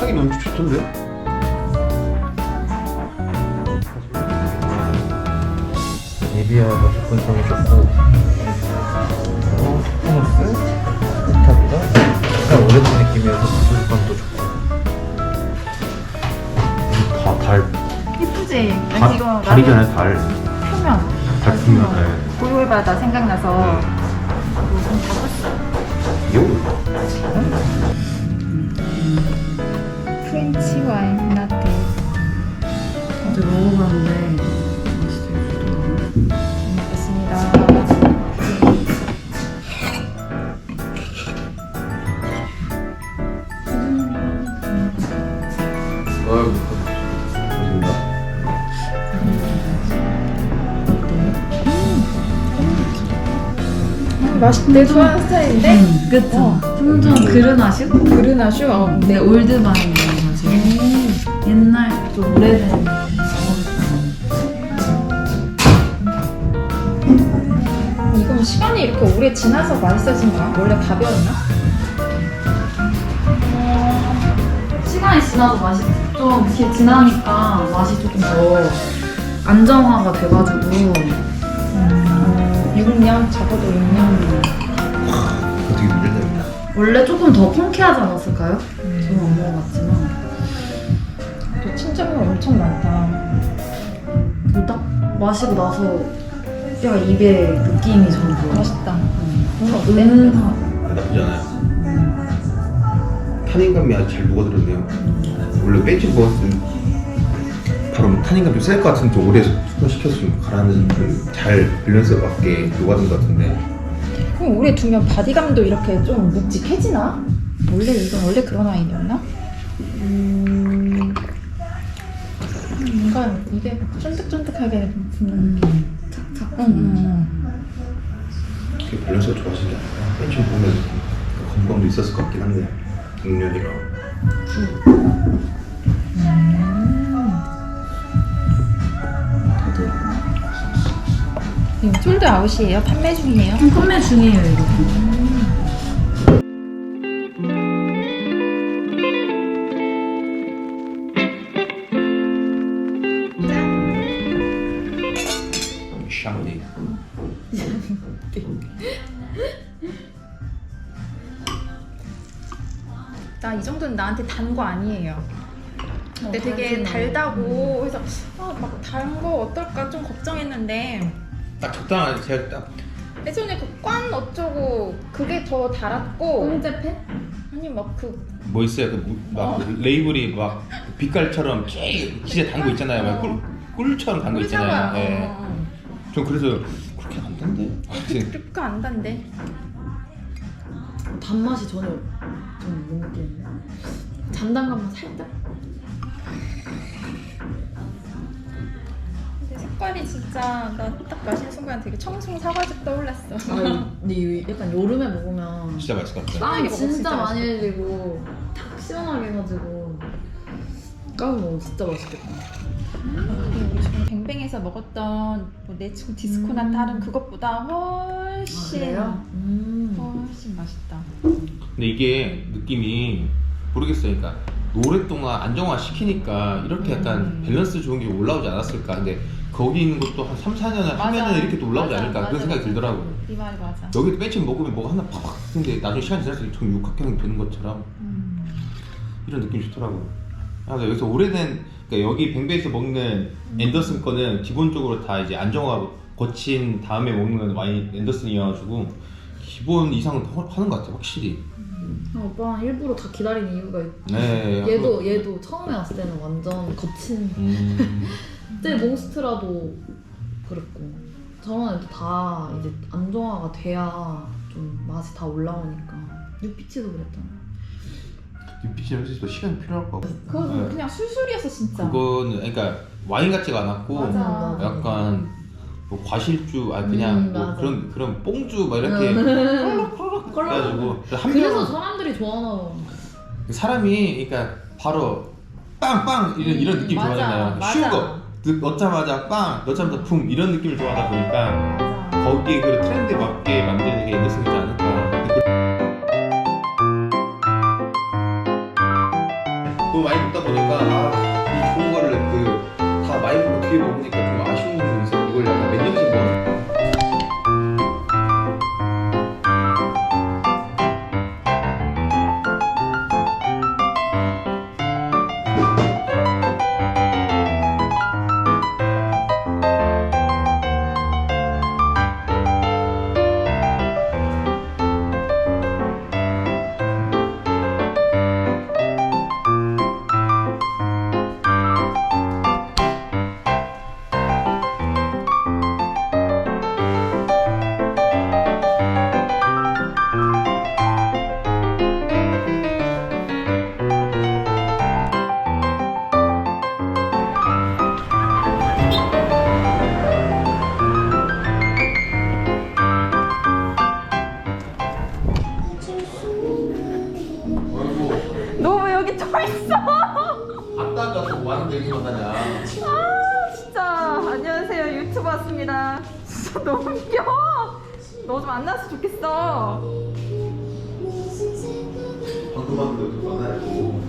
향이 너무 좋던데? 에비아가 접근성이 좋고 어, 스프너스 스타보다 약간 오래된 느낌이어서 부들감도 좋고 다달 예쁘지? 달, 난 이거 달이잖아요 달 표면. 달 표면, 네. 고요해바다 생각나서 맛있대. 좋아하는 스타일인데? 음, 그쵸? 어. 좀 그르나슈? 그르나슈? 어. 네, 올드바인 맛이 옛날 좀 오래된 시간이 이렇게 오래 지나서 맛있어진 거야? 원래 가벼웠나? 시간이 지나서 맛이 좀 이렇게 지나니까 맛이 조금 더 안정화가 돼가지고 음, 6년? 적어도 6년. 어떻게 문제됩니다 원래 조금 더 펑키하지 않았을까요? 저는 안 먹어봤지만 또 친정이 엄청 많다. 그딱 마시고 나서 야 입에 느낌이 좋아요 맛있다. 뭔가 어때? 은은하 나쁘지 않아요 탄닌감이 아주 잘 녹아들었네요 원래 벤치 먹었으면 바로 탄닌감 좀 셀 것 같은데 좀 오래 숙성시켰으면 가라앉는 그잘 밸런스에 맞게 녹아든 것 같은데 그럼 오래 두면 바디감도 이렇게 좀 묵직해지나? 원래 이건 원래 그런 와인이었나? 음, 뭔가 입에 쫀득쫀득하게 붙는. 착착 응, 응, 응. 그 밸런스가 좋아지지 않아요 벤치 보면 그 건강도 있었을 것 같긴 한데 음료니까 지금 솔드 아웃이에요? 판매 중이에요? 좀 판매 중이에요 이거 샹리 나이 정도는 나한테 단 거 아니에요. 근데 어, 되게 달다고 그래서 아, 막 단 거 어떨까 좀 걱정했는데 딱 적당한 제가 딱 예전에 그관 어쩌고 그게 더 달았고 홍제패? 아니 막그 뭐 있어요? 그 막 레이블이 막 빛깔처럼 쫙 진짜 단거 있잖아요. 막 꿀, 꿀처럼 단거 있잖아요. 예. 어. 전 그래서 그렇게 안 단데 아무튼. 그렇게 안 단데 단맛이 전혀 좀못 느끼는데? 잔단감만 살짝? 색깔이 진짜 나 딱 마시는 순간 되게 청송 사과즙 떠올랐어 아 근데 이거 약간 여름에 먹으면 진짜 맛있을 것 같아요 땀 먹으면 진짜, 진짜 많이 맛있겠다. 흘리고 탁 시원하게 해가지고 까면 먹으면 진짜 맛있겠다 우리 지금 뱅뱅에서 먹었던 뭐 내치고 디스코나 음. 다른 그것보다 훨씬 음. 훨씬 맛있다 근데 이게 느낌이 모르겠어요 그러니까 오랫동안 안정화 시키니까 이렇게 약간 음. 밸런스 좋은 게 올라오지 않았을까 근데 거기 있는 것도 한 3, 4년을 하면은 이렇게 또 올라오지 맞아, 않을까 맞아, 그런 생각이 맞아. 들더라고요 이 말이 맞아 여기도 맨 처음 먹으면 뭐가 하나 팍팍 근데 나중에 시간이 지날수록 좀 육각형이 되는 것처럼 음. 이런 느낌이 좋더라고요. 아, 근데 여기서 오래된 그러니까 여기 뱅베에서 먹는 앤더슨 거는 기본적으로 다 이제 안정화 거친 다음에 먹는 와인 앤더슨이어가지고 기본 이상은 더 하는 것 같아요, 확실히. 아, 오빠는 일부러 다 기다리는 이유가 있 네. 얘도 얘도 처음에 왔을 때는 완전 거친 음, 그때 몽스트라도 그랬고 저런 애도 다 이제 안정화가 돼야 좀 맛이 다 올라오니까 유피치도 그랬잖아 빛이 역시 또 시간 이 필요할 거고. 그건 네. 그냥 술술이었어 진짜 그거는 그러니까 와인 같지가 않았고 맞아. 약간 뭐 과실주 아 그냥 음, 뭐 맞아. 그런 그런 뽕주 막 이렇게 음. 그래가지고 한 그래서 병 사람들이 좋아하나 봐 사람이 그러니까 바로 빵빵 이런 이런 느낌 맞아, 좋아하잖아요. 맞아. 쉬운 거 넣자마자 빵, 넣자마자 품 이런 느낌을 좋아하다 보니까. 거기에 그 트렌드에 맞게 만드는 게 앤더슨이지 않을까. 근데 그- 너무 많이 먹다 보니까 아, 이 좋은 거를 그 다 많이 먹고 뒤에 먹으니까 좀 이렇게 만나냐. 아 진짜 안녕하세요 유튜브 왔습니다. 진짜 너무 웃겨. 너좀 만났으면 좋겠어. 방금 방금 만나고